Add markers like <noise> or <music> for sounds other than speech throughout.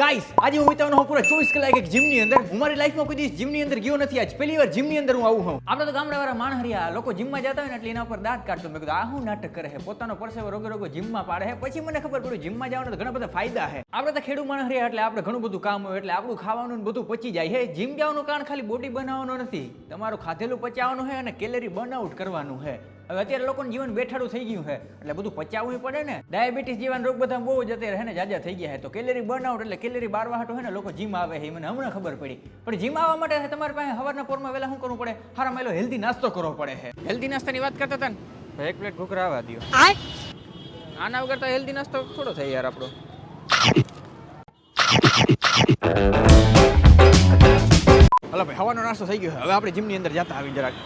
Guys આજે હું વિતાવવાનો હું પૂરા ચોવીસ કલાક એક જીમની અંદર. હું મારી લાઈફમાં કોઈ દિવસ જીમની અંદર ગયો નથી આજ. પહેલી વાર જીમની અંદર હું આવું હું આપણે તો ગામડાવાળા માણહરિયા લોકો જીમમાં જતા હોય ને એટલે એના ઉપર દાંત કાઢતો મેં કીધું, આ હું નાટક કરે પોતાનો પરસેવો રોગે રોગો જીમમાં પાડે છે? પછી મને ખબર પડ્યું જીમમાં જવાનો તો ઘણા બધા ફાયદા છે. આપણે તો ખેડૂત માણહરિયા એટલે આપણે ઘણું બધું કામ હોય એટલે આપણું ખાવાનું બધું પચી જાય છે. જીમ જવાનું કારણ ખાલી બોડી બનાવવાનું નથી. તમારું ખાધેલું પચાવવાનું છે અને કેલેરી બર્નઆઉટ કરવાનું છે. હવે અત્યારે લોકોનું જીવન બેઠાડું થઈ ગયું છે. એટલે બધું પચાવવું પડે ને. ડાયાબિટીસ જેવા રોગ બધા બહુ જ અત્યારે ને જાજા થઈ ગયા છે. તો કેલેરી બર્નઆઉટ એટલે કેલરી બારવા હાટું હોય ને લોકો જીમ આવે છે. એ મને હમણાં ખબર પડી. પણ જીમ આવવા માટે તમારી પાસે સવારના પોરમાં વહેલા શું કરવું પડે? સારા મેલો હેલ્ધી નાસ્તો કરવો પડે છે. હેલ્ધી નાસ્તાની વાત કરતા હતા ને? એક પ્લેટ ઘૂઘરા આવવા દો આના વગર તો હેલ્ધી નાસ્તો થોડો થાય યાર આપણો. હલો ભાઈ હવાનો નાસ્તો થઈ ગયો હવે આપણે જીમની અંદર જતા આવી જરાક.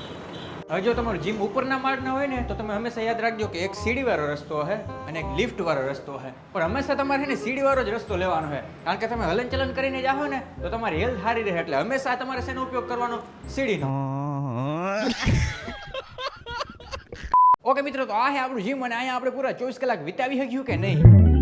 હવે જો તમારું જીમ ઉપરના માળના હોય ને તો તમે હંમેશા યાદ રાખજો કે એક સીડીવાળો રસ્તો છે અને એક લિફ્ટ વાળો રસ્તો છે પણ હંમેશા તમારે ને સીડીવાળો જ રસ્તો લેવાનો છે કારણ કે તમે હલનચલન કરીને જાઓ ને તો તમારી હેલ્થ સારી રહે એટલે હંમેશા તમારે શેનો ઉપયોગ કરવાનો સીડીનો. <laughs> ઓકે મિત્રો તો આ છે આપણું જીમ અને અહીંયા આપણે પૂરા ચોવીસ કલાક વિતાવી શક્યું કે નહીં?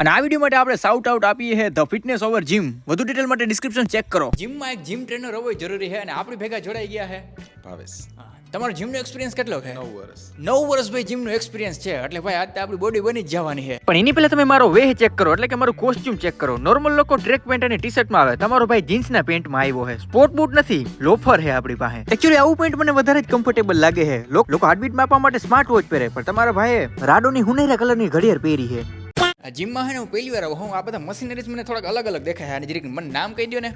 અને આ વીડિયો માટે આપણે સાઉટ આઉટ આપીએ છે ધ ફિટનેસ ઓવર જીમ વધુ ડિટેલ માટે ડિસ્ક્રિપ્શન ચેક કરો. જીમમાં એક જીમ ટ્રેનર હોવો જરૂરી છે અને આપણી ભેગા જોડાઈ ગયા છે. ભાવેશ. તમારો જીમનો એક્સપિરિયન્સ કેટલો છે? નવ વર્ષ. નવ વર્ષ ભાઈ જીમનો એક્સપિરિયન્સ છે. એટલે ભાઈ આજ આપણી બોડી બની જ જવાની છે. પણ એની પહેલા તમે મારો વેહ ચેક કરો એટલે કે મારું કોસ્ચ્યુમ ચેક કરો. નોર્મલ લોકો ટ્રેક પેન્ટ અને ટી શર્ટમાં આવે. તમારો ભાઈ જીન્સના પેન્ટમાં આવ્યો છે. સ્પોર્ટ બૂટ નથી લોફર છે આપણી પાસે. એકચ્યુઅલી આવું પેન્ટ મને વધારે જ કમ્ફર્ટેબલ લાગે છે. લોકો હાર્ટબીટ માપવા માટે સ્માર્ટ વોચ પહેરે પણ તમારા ભાઈએ રાડોની હુનેરા કલરની ઘડિયાળ પહેરી છે. જીમમાં હે ને હું પહેલી વાર આવું હું આ બધા મશીનરીઝ મને થોડાક અલગ અલગ દેખાય અને જરીક મને નામ કહી દો ને.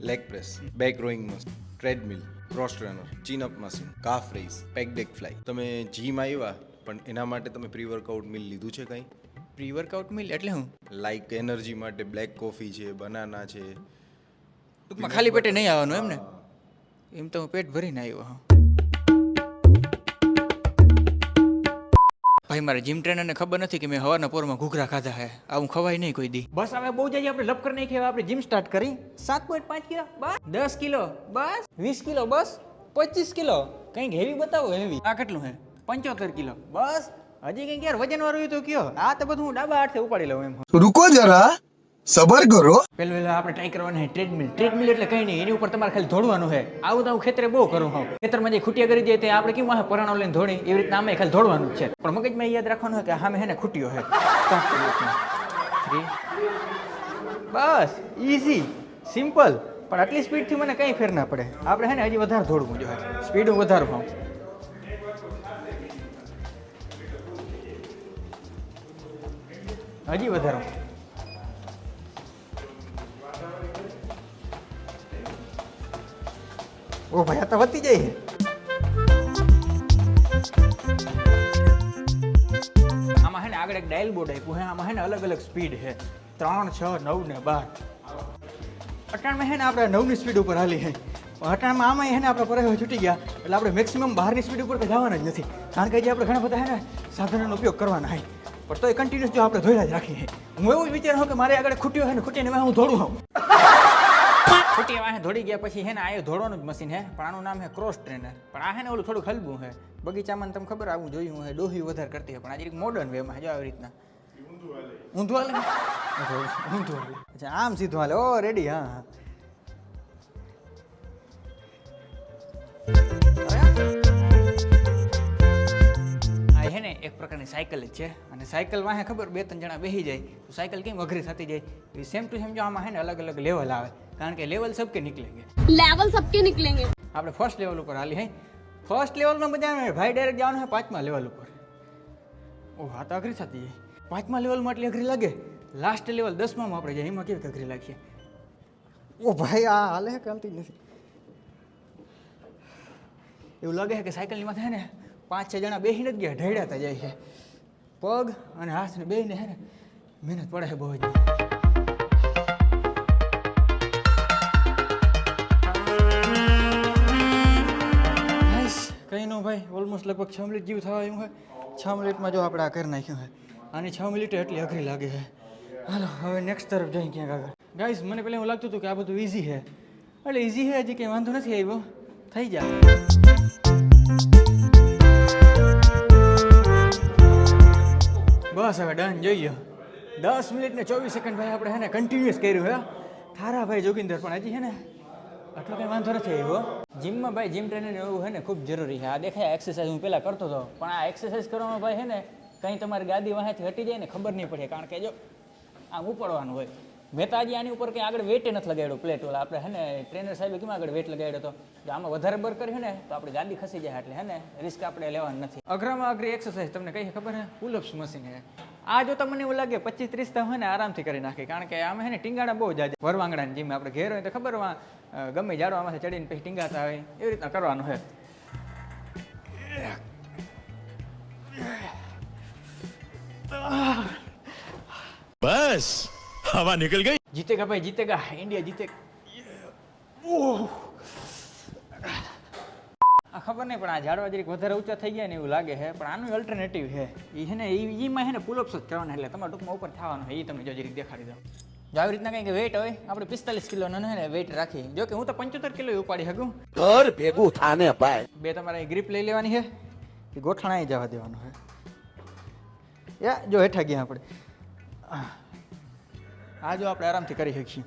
Leg press back rowing machine treadmill cross trainer chin up machine calf raise pec deck fly તમે જીમ આવ્યા પણ એના માટે તમે પ્રી વર્કઆઉટ મિલ લીધું છે કંઈ? પ્રી વર્કઆઉટ મિલ એટલે હું? લાઈક એનર્જી માટે બ્લેક કોફી છે બનાના છે. ટૂંકમાં ખાલી પેટે નહીં આવવાનું એમ ને? એમ તો હું પેટ ભરીને આવ્યો હા ભાઈ મારા જીમ ટ્રેનરને ખબર નથી કે મેં હવાના પોરમાં ઘૂઘરા ખાધા હે. આવું ખવાય નહીં કોઈ દી. બસ હવે બહુ જઈએ આપણે લપ નહીં નાખીએ આપણે જીમ સ્ટાર્ટ કરી. સાત પોઈન્ટ પાંચ કિલો બસ. દસ કિલો બસ. વીસ કિલો બસ. પચીસ કિલો. કંઈક હેવી બતાવો હેવી આ કેટલું હે? પંચોતેર કિલો. બસ. હજી કંઈક યાર વજન વાળું તો કયો? આ તો બધું હું ડાબા હાથે ઉપાડી લઉં એમ. રૂકો જરા. સબર કરો. પેલું પેલું આપણે ટ્રાય કરવાનું છે ટ્રેડમિલ ટ્રેડમિલ એટલે કઈ નહીં, એની ઉપર તમારે ખાલી દોડવાનું છે. આવું તો હું ખેતરે બહુ કરું હું. ખેતરમાં જે ખૂટિયા કરી દઈએ ત્યાં આપણે કેવું હા પરાણો લઈને ધોણી? એવી રીતના અમે ખાલી દોડવાનું છે. પણ મગજમાં યાદ રાખવાનું હોય કે હા મેં હેને ખૂટ્યો છે. બસ ઇઝી સિમ્પલ પણ આટલી સ્પીડથી મને કંઈ ફેર ના પડે. આપણે હે ને હજી વધારે દોડવું જોઈએ. સ્પીડ હું વધારું હું હજી વધારું. ઓ ભાઈ તો વધતી જાય આમાં હે ને આગળ એક ડાયલ બોર્ડ આપ્યું હે આમાં હે ને અલગ અલગ સ્પીડ છે. ત્રણ, છ, નવ ને બાર. અટાણમાં હે ને આપણે નવની સ્પીડ ઉપર હાલી હે અટાણમાં આમાં હે ને આપણે પરહેવા છૂટી ગયા, એટલે આપણે મેક્સિમમ બહારની સ્પીડ ઉપર તો જવાના જ નથી. કારણ કે જે આપણે ઘણા બધા હે ને સાધનોનો ઉપયોગ કરવાના હોય પણ તો એ કન્ટિન્યુઅસ જો આપણે ધોઈલા જ રાખીએ. હું એવું જ વિચારું કે મારે આગળ ખૂટ્યો હોય ને ખૂટીને હું દોડું હું ખૂટી વાહે દોડી ગયા પછી હે ને આ દોડવાનું જ મશીન હે, પણ આનું નામ હે ક્રોસ ટ્રેનર પણ આ હે ને ઓલું થોડું હલબું હે. બગીચામાં તમને ખબર આવું જોયું હે ડોહી વધારે કરતી હે પણ આજે મોડર્ન વેમાં જો આવી રીતના. ઊંધું હાલે. ઊંધું હાલે. અચ્છા, આમ સીધું હાલે. ઓ રેડી હા હા. હે ને એક પ્રકારની સાયકલ જ છે. અને સાયકલ વાહે ખબર બે ત્રણ જણા બેસી જાય તો સાયકલ કેમ વઘરી થતી જાય? એ સેમ ટુ સેમ જો આમાં હે ને અલગ અલગ લેવલ આવે. કારણ કે લેવલ સબકે નીકળેંગે લેવલ સબકે નીકળેંગે આપણે ફર્સ્ટ લેવલ ઉપર હાલી હે. ફર્સ્ટ લેવલમાં આવે ભાઈ ડાયરેક્ટ જવાનું હોય પાંચમા લેવલ ઉપર. ઓ હા તો અઘરી થતી જાય. પાંચમા લેવલમાં એટલી અઘરી લાગે. લાસ્ટ લેવલ દસમામાં આપણે જઈએ એમાં કેવી અઘરી લાગશે? ઓ ભાઈ આ હાલે ચાલતી નથી? એવું લાગે છે કે સાયકલની માથે ને પાંચ, છ જણા બેસીને જ ગયા ઢળ્યાતા જાય છે. પગ અને હાથ ને બેને હે ને, મહેનત પડે છે બહુ જ. કંઈ નો ભાઈ ઓલમોસ્ટ લગભગ છ મિનિટ જેવું થવા આવ્યું હોય છ મિનિટમાં જો આપણે આ કરી નાખ્યું હોય અને છ મિનિટ એટલી અઘરી લાગે છે. હાલો, હવે નેક્સ્ટ તરફ જઈ ક્યાંક આગળ. ગાઈસ મને પહેલાં એવું લાગતું હતું કે આ બધું ઇઝી છે. એટલે ઇઝી છે હજી કંઈ વાંધો નથી આવ્યો. થઈ જાય બસ હવે ડન જોઈએ દસ મિનિટ ને ચોવીસ સેકન્ડ ભાઈ આપણે હે ને કન્ટિન્યુઅસ કર્યું હે. થારા ભાઈ જોગિંદર પણ હજી હે ને આટલો કંઈ વાંધો નથી આવ્યો જીમમાં ભાઈ જીમ ટ્રેનર એવું હે ને ખૂબ જરૂરી છે. આ દેખાય એક્સરસાઇઝ હું પહેલાં કરતો હતો, પણ આ એક્સરસાઇઝ કરવામાં ભાઈ હે ને કંઈ તમારી ગાદી વાંહેથી હટી જાય ને ખબર નહીં પડે, કારણ કે જો આમ ઉપાડવાનું હોય. મેં તો આજે આની ઉપર કંઈ આગળ વેટે નથી લગાડ્યો પ્લેટ ઓલા આપણે હે ને ટ્રેનર સાહેબે કેમ આગળ વેટ લગાડ્યો હતો જો આમાં વધારે બર કર્યું ને તો આપણી ગાદી ખસી જાય એટલે હે ને રિસ્ક આપણે લેવાનું નથી. અઘરામાં અઘરી એક્સરસાઇઝ તમને કઈ ખબર હે? પુલઅપ્સ મશીન હે. આ જો તમને એવું લાગે પચીસ ત્રીસ તો હોય ને આરામથી કરી નાખી. કારણ કે આમાં હે ને ટીંગાડા બહુ જાજે. વરવાંગડાની જેમ આપણે ઘેર હોય તો ખબર વા ગમે જાડો આમાંથી ચડીને પછી ટીંગાતા હોય. એવી રીતના કરવાનું હે. बस हवा निकल गई જીતેગા ભાઈ જીતેગા ઇન્ડિયા જીતે ઓહ આ ખબર નહીં પણ આ ઝાડવા જરીક વધારે ઊંચા થઈ ગયા ને એવું લાગે છે પણ આનું અલ્ટરનેટિવ છે એ છે ને ઈ- ઈમાં છે ને પુલઅપ્સ જ કરવાના એટલે તમારે ટૂંકમાં ઉપર થવાનું છે એ તમને જો જરીક દેખાડી દઉં જો આવી રીતના કંઈક વેટ હોય આપણે પિસ્તાલીસ કિલોનો છે ને વેટ રાખી જો કે હું તો પંચોતેર કિલો ઉપાડી શકું ઘર ભેગું થાને ભાઈ બે તમારે અહીં ગ્રીપ લઈ લેવાની છે એ ગોઠણા અહીં જવા દેવાનું છે યા જો હેઠા ગયા આપણે આ જો આપણે આરામથી કરી શકીએ.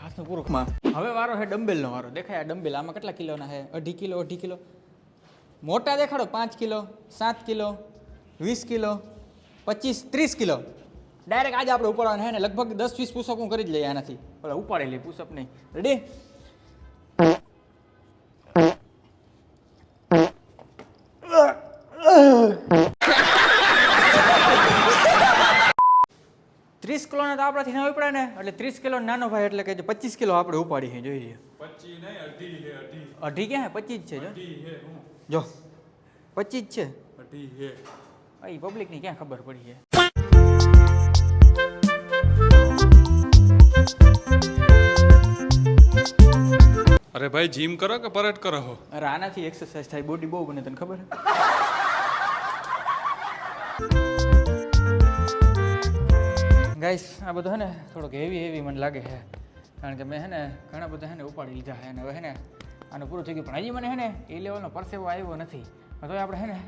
હાથનું હવે વારો છે ડમ્બેલનો વારો. દેખાય આ ડમ્બેલ આમાં કેટલા કિલોના છે અઢી કિલો અઢી કિલો? મોટા દેખાડો પાંચ કિલો, સાત કિલો, વીસ કિલો, પચીસ, ત્રીસ કિલો. ડાયરેક્ટ આજે આપણે ઉપાડવાના હે ને લગભગ દસ વીસ પુષઅપ હું કરી જ લઈએ આનાથી. ઉપાડી ઉપાડેલી પુષઅપ નહીં. રેડી ત્રીસ કિલોના તો આપણાથી ના ઉપડે ને એટલે ત્રીસ કિલો નાનો ભાઈ એટલે કે પચીસ કિલો આપણે ઉપાડી છે જોઈ લઈએ અઢી ક્યાં પચીસ છે જો. જો. પચીસ છે. એ પબ્લિકની ક્યાં ખબર પડી છે? અરે ભાઈ જીમ કરો કે પરેડ કરો હો? અરે આનાથી એક્સરસાઇઝ થાય બોડી બહુ બને, તને ખબર ગાઈસ આ બધું હે ને થોડોક હેવી હેવી મને લાગે છે. કારણ કે મેં હે ને ઘણા બધા હે ને ઉપાડી લીધા છે. અને હવે હે ને આનું પૂરું થઈ ગયું. પણ હજી મને હે ને એ લેવલનો પરસેવો આવ્યો નથી. તો આપણે હે ને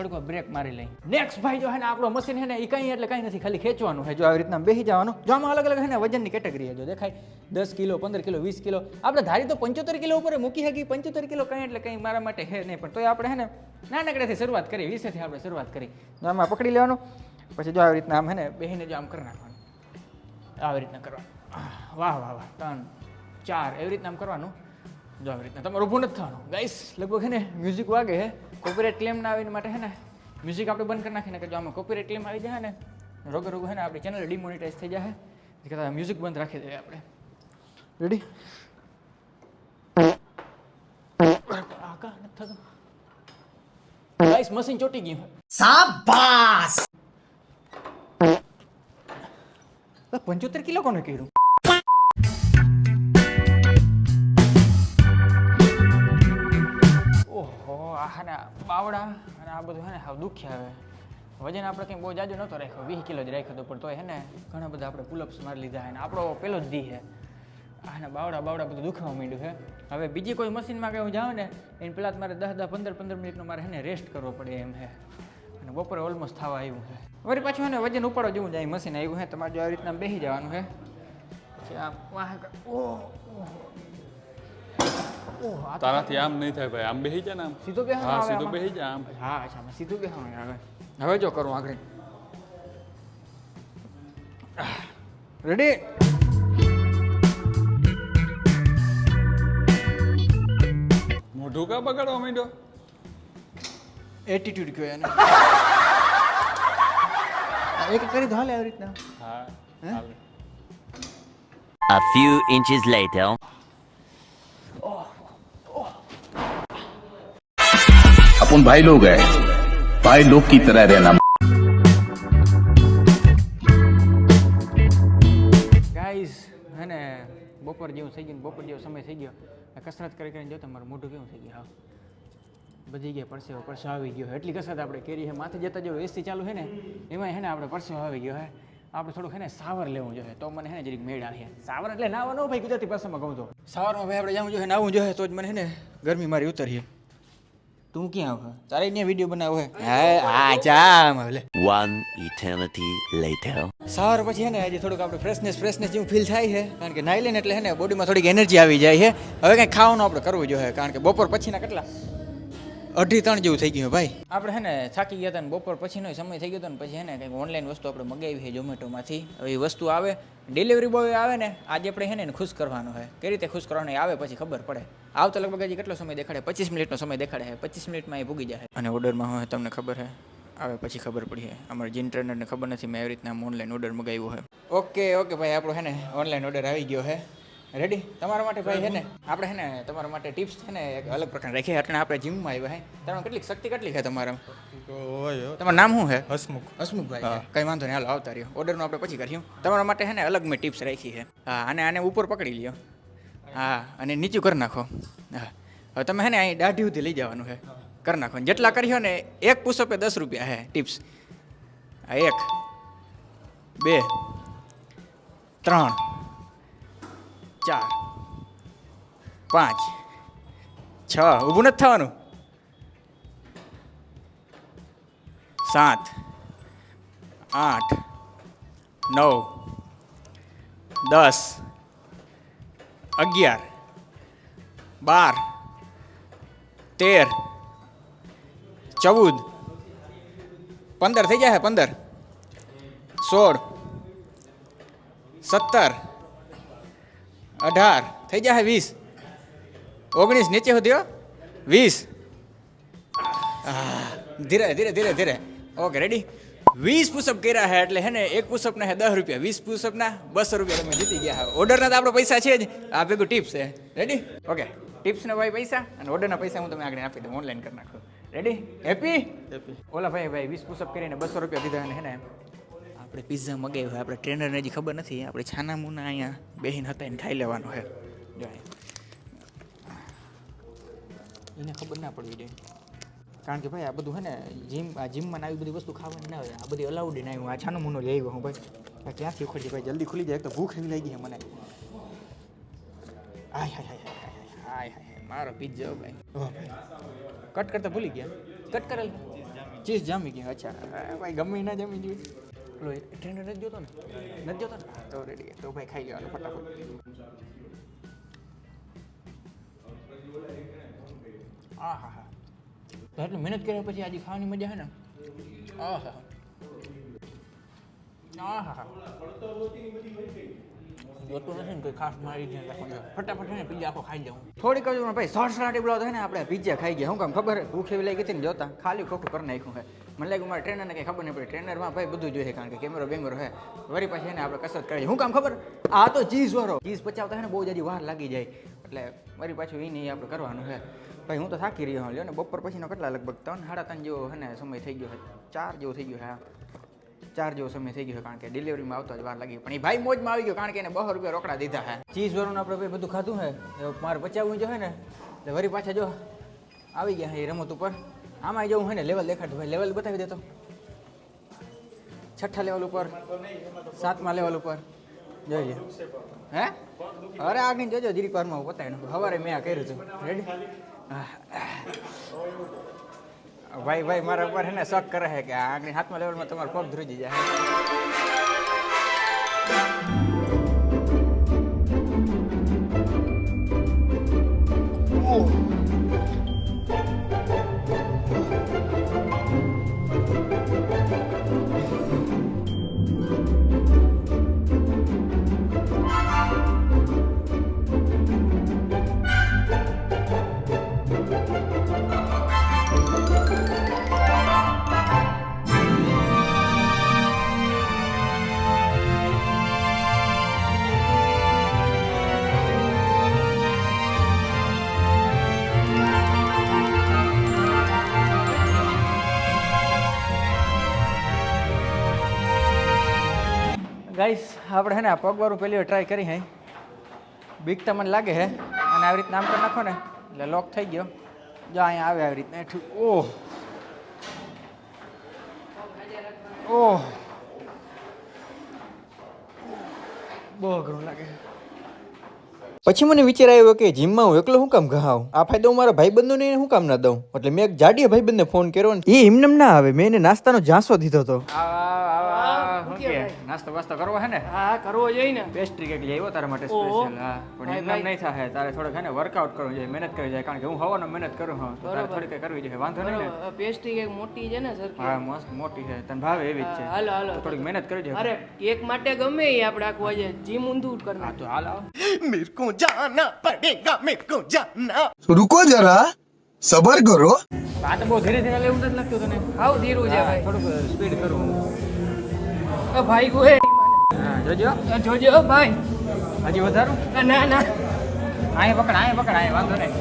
થોડીક બ્રેક મારી લઈ. નેક્સ્ટ ભાઈ જો હે ને આપણો મશીન હે ને એ કંઈ એટલે કંઈ નથી, ખાલી ખેંચવાનું છે જો આવી રીતના બેસી જવાનું. જો આમાં અલગ અલગ હે ને વજનની કેટેગરી જો દેખાય. દસ કિલો, પંદર કિલો, વીસ કિલો. આપણે ધારી તો પંચોતેર કિલો ઉપર મૂકી શકી પંચોતેર કિલો કંઈ એટલે કંઈ મારા માટે હે નહીં, પણ તોય આપણે હે ને નાનકડેથી શરૂઆત કરી, વીસેથી આપણે શરૂઆત કરી. જો આમાં પકડી લેવાનું. પછી જો આવી રીતના આમ હે ને બેસીને જો આમ કરી નાખવાનું. આવી રીતના કરવાનું વાહ વાહ વાહ. ત્રણ, ચાર. એવી રીતના આમ કરવાનું. જો આવી રીતના તમારું ઊભું નથી થવાનું. ગાઈસ લગભગ હે ને મ્યુઝિક વાગે હે. કોપીરાઇટ ક્લેમ ના આવીને માટે હે ને મ્યુઝિક આપણે બંધ કરી નાખીને કે જો આમાં કોપીરાઇટ ક્લેમ આવી જાય ને રોગે રોગ હે ને આપણી ચેનલ ડિમોનિટાઈઝ થઈ જાય એ કરતાં મ્યુઝિક બંધ રાખી દઈએ આપણે. રેડી આ નથી થતું ગાઈસ મશીન ચોટી ગયું. સાબાસ પંચોતેર કિલો કોને કર્યું? ઓહો, આ ને બાવડા અને આ બધું હે ને, હાવ દુખ્યા આવે. વજન આપણે કંઈ બહુ જાજુ નહોતો રાખ્યો, વીસ કિલો જ રાખ્યો હતો, પણ તોય હે ને, ઘણા બધા આપણે પુલઅપ્સ મારી લીધા હે ને, આપણો પેલો જ દી હે. આને બાવડા બાવડા બધું દુખવા માંડ્યું છે હવે બીજી કોઈ મશીનમાં કે હું જાઉં ને, એને પહેલાં મારે દસ દસ, પંદર પંદર મિનિટનો મારે એને રેસ્ટ કરવો પડે એમ છે અને બપોરે ઓલમોસ્ટ થવા આવ્યું છે વળી પાછું એને વજન ઉપાડો જેવું જાય મશીન આવ્યું છે તમારે જો આ રીતના બેસી જવાનું છે આમ વાહ ઓહ તો તારાથી આમ નહીં થાય ભાઈ આમ બેસી જા ને આમ. સીધો બેસવાનું હા સીધો? બેસી જા આમ. હા અચ્છા સીધું બેસવાનું હવે જો કરું આગળ. રેડી મોઢું કા બગાડવા માંડ્યો? એટીટ્યુડ કયો એને? એક કરી દો હાલે આવી રીતના. હા. A few inches later. अपन भाई लोग हैं भाई लोग की तरह रहना ગાઈઝ હે ને બપોર જેવું થઈ ગયું બપોર જેવો સમય થઈ ગયો આ કસરત કરી કરીને જો તમારું મોઢું કેવું થઈ ગયું હા બધી ગયા પરસેવો પરસેવો આવી ગયો એટલી કસરત આપણે કરી છે માથે જતા જો એસી ચાલુ છે ને એમાં હે ને આપણે પરસેવો આવી ગયો હે આપણે થોડુંક હે ને સાવર લેવું જોઈએ તો મને હે ને જરીક મેળ આવે સાવર એટલે નાવા ન ભાઈ ગુજરાતી ભાષામાં કહું તો સાવરમાં ભાઈ આપણે જવું જોઈએ નાવું જોઈએ તો જ મને હે ને ગરમી મારી ઉતરીએ તું ક્યાં આવ તારે અહીંયા વીડિયો બનાવો હે? હા હા જા ભલે વન ઇટર્નિટી લેટર સવાર પછી હે ને આજે થોડુંક આપણે ફ્રેશનેસ ફ્રેશનેસ જેવું ફીલ થાય છે કારણ કે નાઈ લઈને એટલે હે ને બોડીમાં થોડીક એનર્જી આવી જાય છે હવે કંઈ ખાવાનું આપણે કરવું જોઈએ કારણ કે બપોર પછીના કેટલા? અઢી ત્રણ જેવું થઈ ગયું ભાઈ. આપણે હે ને થાકી ગયા હતા ને બપોર પછીનો સમય થઈ ગયો હતો ને પછી હે ને કંઈક ઓનલાઈન વસ્તુ આપણે મગાવી છે ઝોમેટોમાંથી. હવે એ વસ્તુ આવે ડિલિવરી બોય આવે ને આજે આપણે હે ને ખુશ કરવાનો હોય કઈ રીતે ખુશ કરવાનો આવે પછી ખબર પડે. આવતો લગભગ હજી કેટલો સમય દેખાડે? પચીસ મિનિટનો સમય દેખાડે છે પચીસ મિનિટમાં એ ભૂગી જાય અને ઓર્ડરમાં હોય તમને ખબર છે આવે પછી ખબર પડી છે અમારે જીન ટ્રેનરને ખબર નથી મેં એવી રીતના ઓનલાઈન ઓર્ડર મગાવ્યો છે ઓકે ઓકે ભાઈ આપણો હે ને ઓનલાઈન ઓર્ડર આવી ગયો છે રેડી તમારા માટે ભાઈ છે ને આપણે છે ને તમારા માટે ટિપ્સ છે ને એક અલગ પ્રકાર રાખીએ. એટલે આપણે જીમમાં આવ્યા હે. તમારા કેટલી શક્તિ કેટલી છે તમારા તમારું નામ શું છે? હસમુખ. હસમુખભાઈ. કઈ વાંધો નહીં હાલો આવતા રહ્યો. ઓર્ડરનું આપણે પછી કરીશું. તમારા માટે હે ને અલગ મેં ટિપ્સ રાખી છે. હા અને આને ઉપર પકડી લ્યો. હા અને નીચું કરી નાખો. હા. હવે તમે છે ને અહીં દાઢી સુધી લઈ જવાનું છે. કરી નાખો. જેટલા કર્યો ને એક પુસ્તપે દસ રૂપિયા હે ટિપ્સ આ એક બે ત્રણ. ચાર, પાંચ, છ, ઊભું નથી થવાનું. સાત, આઠ, નવ, દસ, અગિયાર, બાર, તેર, ચૌદ, પંદર, થઈ જાય પંદર, સોળ, સત્તર અઢાર. થઈ જશે વીસ. ઓગણીસ નીચે સુધી વીસ. ધીરે ધીરે ધીરે ધીરે. ઓકે રેડી વીસ પુષઅપ કર્યા છે એટલે હે ને એક પુષઅપના હે દસ રૂપિયા. વીસ પુષઅપના બસો રૂપિયા તમે જીતી ગયા હો. ઓર્ડરના તો આપણો પૈસા છે જ. આ ભેગું ટિપ્સ છે. રેડી ઓકે ટિપ્સના ભાઈ પૈસા અને ઓર્ડરના પૈસા હું તમને આગળ આપી દઉં. ઓનલાઈન કરી નાખું. રેડી હેપી ઓલા ભાઈ ભાઈ વીસ પુષઅપ કરીને બસો રૂપિયા દીધા અને હે ને આપણે પિઝા મગાવ્યો હોય આપણે ટ્રેનરને હજી ખબર નથી આપણે છાના મુના અહીંયા બેહીને હતા એને ખાઈ લેવાનો છે. એને ખબર ના પડવી જોઈએ. કારણ કે ભાઈ આ બધું હે ને જીમ આ જીમમાં આવી બધી વસ્તુ ખાવાની ના હોય. આ બધી અલાઉડી ના આવ્યું. આ છાનો મુનો લઈ આવ્યો હું ભાઈ. આ ક્યાંથી ઉખડી ભાઈ? જલ્દી ખુલી જાય તો ભૂખ એવી લાગી છે મને. આય હાય હાય હાય હાય હાય મારો પીઝો ભાઈ. કટ કરતા ભૂલી ગયા? કટ કરેલ? ચીઝ જામી ગઈ. અચ્છા. ભાઈ ગમે ના જામી ગયું. પેલો ટ્રેનર નથી જોતો ને નથી જોતો ને તો રેડી તો ભાઈ ખાઈ લેવાનું ફટાફટ આ હા હા તો એટલી મહેનત કર્યા પછી આજે ખાવાની મજા હે ને આ હા હા હા જોતું નથી ને કોઈ ખાસ મારી ધ્યાન ફટાફટ ને પીઝા આખો ખાઈ જાઉં થોડીક જ ભાઈ શોર્ટ શોર્ટ બોલાવતો થાય ને આપણે પીઝા ખાઈ ગયા હું કામ ખબર હે? ભૂખ એવી લાગી હતી ને જોતા ખાલી ખોખું કરી નાખ્યું છે મને લાગ્યું મારા ટ્રેનરને કંઈ ખબર નહીં પડી. ટ્રેનરમાં ભાઈ બધું જોઈએ, કારણ કે કેમેરો બેમેરો હે વળી પાછી એને આપણે કસરત કરીએ. હું કામ ખબર? આ તો ચીઝ વાળો. ચીઝ પચાવતા છે ને બહુ જાજી વાર લાગી જાય. એટલે વળી પાછું એ નહીં આપણે કરવાનું છે. ભાઈ, હું તો થાકી રહ્યો હું લ્યો ને, બપોર પછીનો કેટલા લગભગ? ત્રણ, સાડા ત્રણ જેવો હે ને સમય થઈ ગયો ચાર જેવો થઈ ગયો હા. ચાર જેવો સમય થઈ ગયો કારણ કે ડિલિવરીમાં આવતો જ વાર લાગી પણ એ ભાઈ મોજમાં આવી ગયો, કારણ કે એને બસો રૂપિયા રોકડા દીધા હે ચીઝ વાળું આપણે ભાઈ બધું ખાધું હે મારે પચાવવું જો હે ને વળી પાછા જો, આવી ગયા એ રમત ઉપર. આમાં જવું હોય ને લેવલ દેખાડતું ભાઈ લેવલ બતાવી દેતો છઠ્ઠા લેવલ ઉપર, સાતમા લેવલ ઉપર. જોઈ લે હે? અરે આગળ જોજો જીરીક વારમાં નાખું. સવારે મેં આ કર્યું હતું રેડી ભાઈ ભાઈ, મારા ઉપર હે ને શક કરે છે કે આ આગળ હાથમાં લેવલમાં તમારો પગ ધ્રુજી જાય. ગાઈસ આપણે હે ને આ પગવાળું પહેલી વાર ટ્રાય કરી હે. બીક તમને મને લાગે હે, અને આવી રીતના આમ કરી નાખો ને, એટલે લોક થઈ ગયો. જો અહીંયા આવે આવી રીતના હેઠું. ઓહ. ઓહ. બહુ અઘરું લાગે. પછી મને વિચાર આવ્યો કે જીમમાં હું એકલો શું કામ ઘાવ આ ફાયદો હું મારા ભાઈબંધોને શું કામ ના દઉં? એટલે મેં એક જાડીએ ભાઈબંધને ફોન કર્યો ને એ એમને ના આવે. મેં એને નાસ્તાનો ઝાંસો દીધો હતો. નાસ્તો વાસ્તો કરવો હે ને? હા કરવો જોઈએ ને. પેસ્ટ્રી કેક લઈ આવ્યો તારા માટે સ્પેશિયલ હા. પણ એમ નહીં થાય તારે થોડુંક હે ને વર્કઆઉટ કરવો જોઈએ મહેનત કરવી જોઈએ કારણ કે હું હવાનો મહેનત કરું હા તારે થોડીક કરવી જોઈએ વાંધો નહીં ને. પેસ્ટ્રી કેક મોટી છે ને સર હા મસ્ત મોટી છે તને ભાવે એવી જ છે. હાલો હાલો. થોડીક મહેનત કરી જોઈએ. અરે કેક માટે ગમે એ આપણે આખું આજે જીમ ઊંધું કરના તો હાલ આવ. મેરે કો જાના પડેગા મેરે કો જાના. રુકો જરા સબર કરો. આ બહુ ધીરે ધીરે લેવું નથી લાગતું તને? આવ ધીરું છે ભાઈ. થોડુંક સ્પીડ કરું. ભાઈ ગોહે. જોજો. જોજો ભાઈ. હજી વધારું? ના ના આય પકડ આય પકડ આય વાંધો નહીં.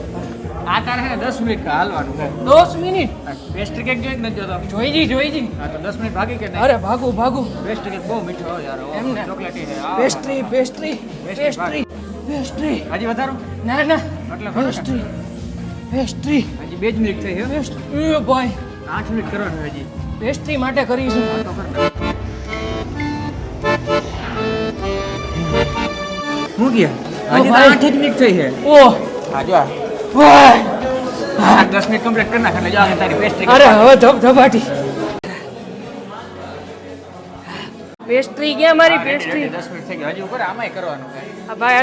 આ તારે છે ને દસ મિનિટ હાલવાનું છે? દસ મિનિટ? પેસ્ટ્રી કેક જોઈ નથી જોતો. જોઈ જી જોઈ જી હા તો દસ મિનિટ ભાગી કે નહીં? અરે ભાગું ભાગું. પેસ્ટ્રી કેક બહુ મીઠો યાર એમ ને? ચોકલેટી છે. પેસ્ટ્રી પેસ્ટ્રી પેસ્ટ્રી પેસ્ટ્રી હજી વધારું? ના ના. એટલે? પેસ્ટ્રી પેસ્ટ્રી હજી બે જ મિનિટ થઈ હે પેસ્ટ્રી ભાઈ. આઠ મિનિટ કરવાનું હજી. પેસ્ટ્રી માટે કરીશું. ગયા. હજી તો આઠ જ મિનિટ થઈ છે.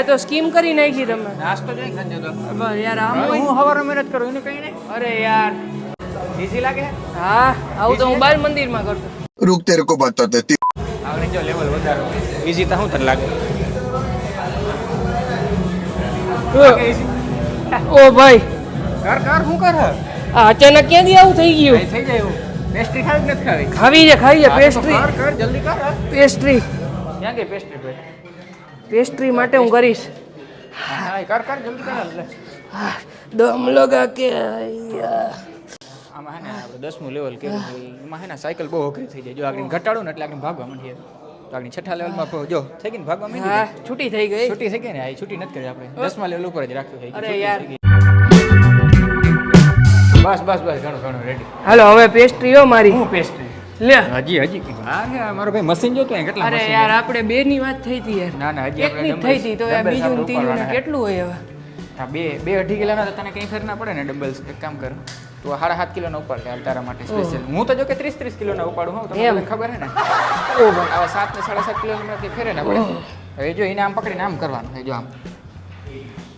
તો સ્કીમ કરી યાર બીજી લાગે? હા આવું તો હું બાલ મંદિરમાં કરતો. રૂક તેરે કો બાત જો લેવલ વધારો. બીજી તો હું તને લાગે? ઓ ભાઈ. કર કર શું કર? આ અચાનક ક્યાંથી આવું થઈ ગયું? થઈ જાય પેસ્ટ્રી ખાવી નથી ખાવી? ખાવી છે ખાવી છે પેસ્ટ્રી કર કર જલ્દી કર પેસ્ટ્રી ક્યાં ગઈ પેસ્ટ્રી ભાઈ? પેસ્ટ્રી માટે હું કરીશ. હા કર કર જલ્દી કર દમ લગા કે. આમાં હે ને આપણે દસમું લેવલ કે હોય એમાં હે ને સાયકલ બહુ અઘરી થઈ જાય. જો આગળ ઘટાડો ને એટલે આગળ ભાગવા માંડીએ. આગળ છઠ્ઠા લેવલમાં જો થઈ ગઈ ને ભાગવા હા છૂટી થઈ ગઈ. છૂટી થઈ ગઈ ને? આ છૂટી નથી કરી આપણે. દસમા લેવલ ઉપર જ રાખ્યું અરે યાર. બસ બસ બસ ઘણું ઘણું રેડી હાલો હવે પેસ્ટ્રી હો મારી. હું પેસ્ટ્રી લે. હજી મારો ભાઈ મશીન જોતો કેટલા અરે યાર આપણે બે ની વાત થઈ હતી યાર. ના ના હજી આપણે થઈ હતી તો બીજું ત્રીજું. કેટલું હોય હવે? હા બે બે અઢી કિલોના તો તને કંઈ ફેર ના પડે ને ડમ્બલ્સ એક કામ કર. તું સાડા સાત કિલોના ઉપાડ લે તારા માટે સ્પેશિયલ હું તો જો કે ત્રીસ ત્રીસ કિલોના ઉપાડું હું તમને ખબર હે ને? આવા સાત ને સાડા સાત કિલોના ફેરે ના પડે. હવે જો એને આમ પકડીને આમ કરવાનું છે જો આમ.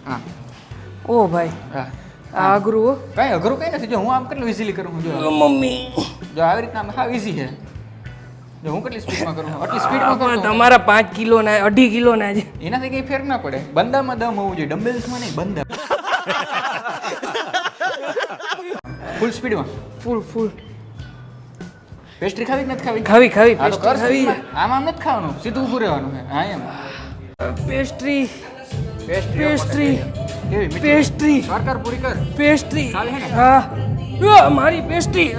હા. ઓ ભાઈ હા. આ અઘરું કાંઈ અઘરું કંઈ નથી જો હું આમ કેટલું ઇઝીલી કરું છું જો. મમ્મી. જો આવી રીતના આમ હા ઇઝી છે. જો હું કેટલી સ્પીડમાં કરું? આટલી સ્પીડમાં કરું? તમારા પાંચ કિલો ના અઢી કિલો ના છે એનાથી કંઈ ફેર ના પડે. બંદામાં દમ હોવું જોઈએ. ડમ્બેલ્સમાં નહીં બંદા ફૂલ સ્પીડમાં ફૂલ ફૂલ. પેસ્ટ્રી ખાવી કે નથી ખાવી? ખાવી ખાવી પેસ્ટ્રી ખાવી. આમ આમ નથી ખાવાનું. સીધું ઊભું રહેવાનું છે. હા એમ. પેસ્ટ્રી પેસ્ટ્રી પેસ્ટ્રી પેસ્ટ્રી કર પૂરી કર. પેસ્ટ્રી? હા. મારી પેસ્ટ્રી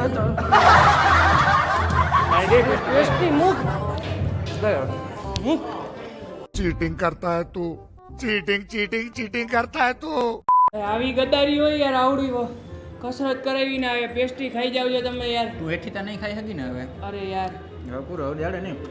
ચીટિંગ કરતા હે તું. ચીટિંગ ચીટિંગ ચીટિંગ કરતા હે તું આવી ગદારી હોય યાર આવડી હો કસરત કરાવી ને આવે પેસ્ટ્રી ખાઈ જાવજો તમે યાર. તું હેઠી તો નહીં ખાઈ શકી ને હવે? અરે યાર. પૂરો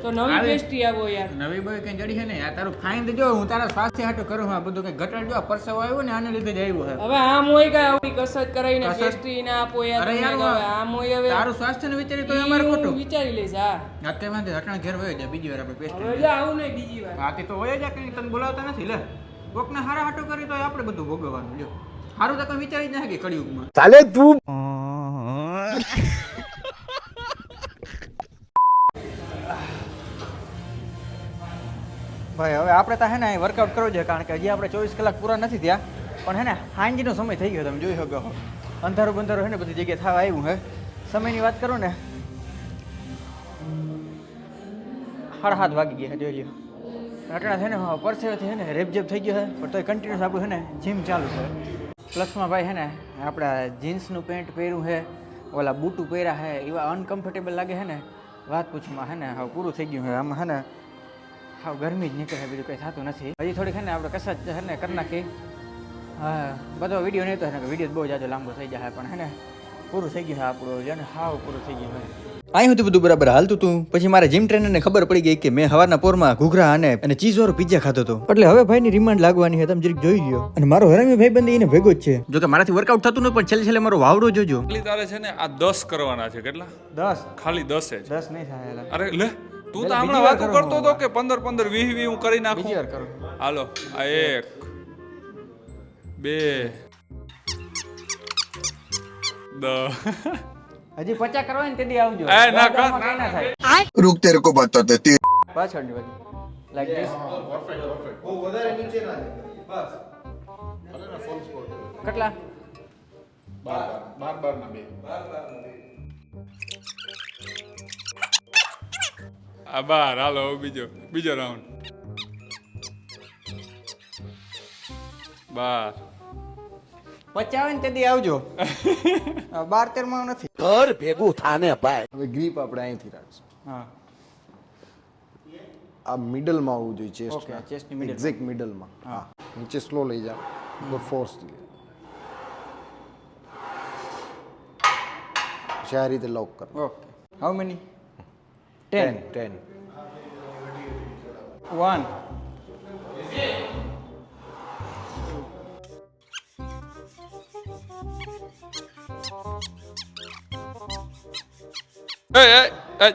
તો નવી બોય કઈ જડી છે ને? તારું ફાઈન દેજો હું તારા સ્વાસ્થ્ય હાટો કરું બધું કઈ ઘટાડજો પરસેવો આવ્યો ને આને લીધે આવ્યો આમ હોય કસરત કરાવીને પેસ્ટી આમ હોય હવે. તારું સ્વાસ્થ્ય વિચારી તો અમાર વિચારી લેજ હા અત્યારે ઘેર હોય બીજી વાર આપણે આવું નહીં બીજી વાર. તો હોય જ કઈ તને બોલાવતા નથી લે. કોકને હારા હાટો કરી આપણે બધું ભોગવવાનું લ્યો તો કઈ વિચારી ના કે કળિયુગમાં. ચાલે તું. ભાઈ, હવે આપણે તો હે ને વર્કઆઉટ કરવું જોઈએ, કારણ કે હજી આપણે ચોવીસ કલાક પૂરા નથી થયા, પણ હે ને સાંજનો સમય થઈ ગયો, તમે જોઈ શકો અંધારું બંધારું હે ને બધી જગ્યાએ થવા આવ્યું હે. સમયની વાત કરું ને, સાડા સાત વાગી ગયા જોઈ લ્યો. અટણા છે ને પરસેવાથી હે ને રેપજેપ થઈ ગયો છે, પણ તોય કન્ટિન્યુઅસ આપણું હે ને જીમ ચાલુ છે. પ્લસમાં ભાઈ હે ને, આપણા જીન્સનું પેન્ટ પહેર્યું છે ઓલા બૂટું પહેર્યા છે એવા અનકમ્ફર્ટેબલ લાગે છે ને, વાત પૂછમાં હે ને હવે પૂરું થઈ ગયું છે આમાં હે ને હાવ ગરમી જ નીકળે બીજું કંઈ થતું નથી. હજી થોડીક છે ને આપણે કસરત છે ને કરી નાખી. હા બધો વીડિયો નહીં તો છે ને વીડિયો બહુ જાજો લાંબો થઈ જાય પણ હે ને પૂરું થઈ ગયું આપણું જેને હાવ પૂરું થઈ ગયું અહીં હતું બધું બરાબર હાલતું હતું પછી મારા જીમ ટ્રેનરને ખબર પડી ગઈ કે મેં હવારના પોરમાં ઘૂઘરા અને અને ચીઝવાળો પિઝા ખાતો હતો. એટલે હવે ભાઈની રિમાન્ડ લાગવાની છે તમે જરીક જોઈ લ્યો. અને મારો હરામી ભાઈ બંધ એને ભેગો જ છે. જો કે મારાથી વર્કઆઉટ થતું નહીં પણ છેલ્લે છેલ્લે મારો વાવડો જોજો. ખાલી તારે છે ને આ દસ કરવાના છે કેટલા? દસ? ખાલી દસ જ. દસ નહીં થાય અરે લે. તું તો હમણાં વાતો કરતો હતો કે પંદર પંદર વીસ વીસ હું કરી નાખું? બીજી વાર કરું. હાલો આ એક બે દ. હજી પચા કરવા ને તેદી આવજો. એ ના કર. ના થાય. રૂક તેરે કો બતાતે તે પાછળની બાજુ. લાઈક ધીસ પરફેક્ટ પરફેક્ટ ઓ વધારે નીચે ના બસ. અરે ના ફોલ સ્કોર કેટલા? 12 12 12 ના બે. 12 12 ના બે. બાર હાલો હવે બીજો બીજો રાઉન્ડ બાર. પચાવે ને તેથી આવજો. <laughs> આ બાર તેરમાં નથી. ઘર ભેગું થાને ભાઈ. હવે ગ્રીપ આપણે અહીંથી રાખશું. હા. આ મિડલમાં આવવું જોઈએ ચેસ્ટ ઓકે ચેસ્ટની middle. એક્ઝેક્ટ મિડલમાં હા. નીચે સ્લો લઈ જા. બહુ ફોર્સ પછી આ રીતે લોક કર. Okay how many ten ten ten one એ એ એ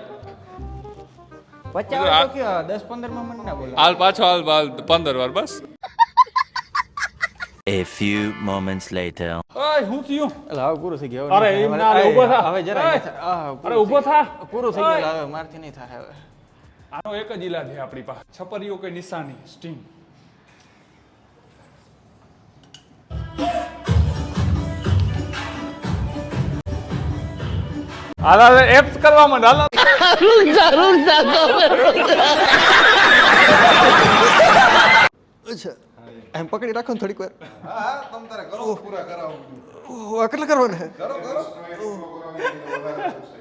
પચા તો કયો દસ પંદરમાં મને ના બોલો હાલ પાછો હાલ હાલ પંદર વાર બસ. A few moments later. ઓય હું થયું એટલે હવે પૂરું થઈ ગયું અરે, એમ ના, થાય. ઊભો થા. હવે જરા અરે, ઊભો થા. પૂરું થઈ ગયું હવે મારથી નહીં થાય હવે આનો એક જ ઈલાજ છે આપણી પાસે છપરીઓ કે નિશાની સ્ટિંગ હાલ એપ્સ કરવા માંડ હાલ અચ્છા એમ પકડી રાખો ને થોડીક વાર. હા તમ તારે કરો પૂરા કરાવો. છે? કરો કરો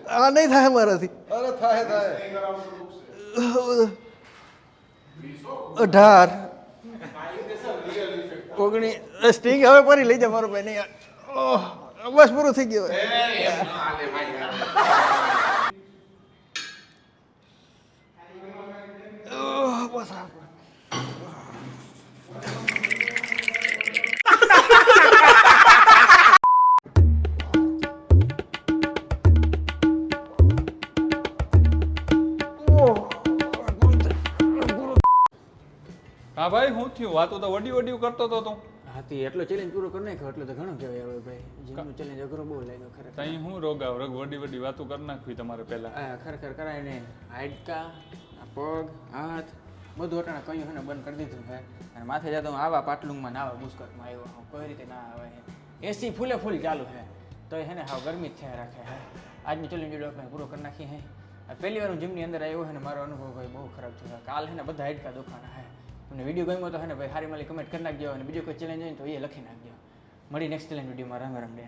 આ નહીં થાય મારાથી અરે થાય થાય. અઢાર. ઓગણી સ્ટિંગ હવે પરી લઈ જા મારો ભાઈ નહીં ઓહ, બસ પૂરું થઈ ગયું બસ હા ભાઈ હું થયું? વાતો તો વડી વડી કરતો હતો તું. હાથી એટલો ચેલેન્જ પૂરો કરી નાખ્યો એટલે તો ઘણો કહેવાય હવે ભાઈ. જીમનો ચેલેન્જ અઘરો બહુ લાગ્યો ખરેખર. તઈ હું રોગાવ? રોગ વડી વડી વાતો કરી નાખવી તમારે પહેલા. આ ખરેખર કરાય ને. હાડકા પગ હાથ બધું અટાણા કયું છે ને બંધ કરી દીધું હે. અને માથે જતો હું આવા પાટલુંગમાં નાવા બુસ્કટમાં આવ્યો હું કોઈ રીતે ના આવે એસી ફૂલે ફૂલ ચાલુ છે તો છે ને હાવ ગરમી જ થયા રાખે હે. આજની ચેલેન્જ આપણે પૂરો કરી નાખી હે. પહેલી વાર હું જીમની અંદર આવ્યો છે ને મારો અનુભવ ભાઈ બહુ ખરાબ થયો. કાલ છે ને બધા હાડકા દુખાના છે તમને વીડિયો ગમ્યો તો છે ને ભાઈ, હારી મારી કમેન્ટ કરી નાખજો અને બીજો કોઈ ચેલેન્જ હોય તો એ લખી નાખજો. મળી નેક્સ્ટ ચેલેન્જ વિડીયોમાં રામ રામ ડે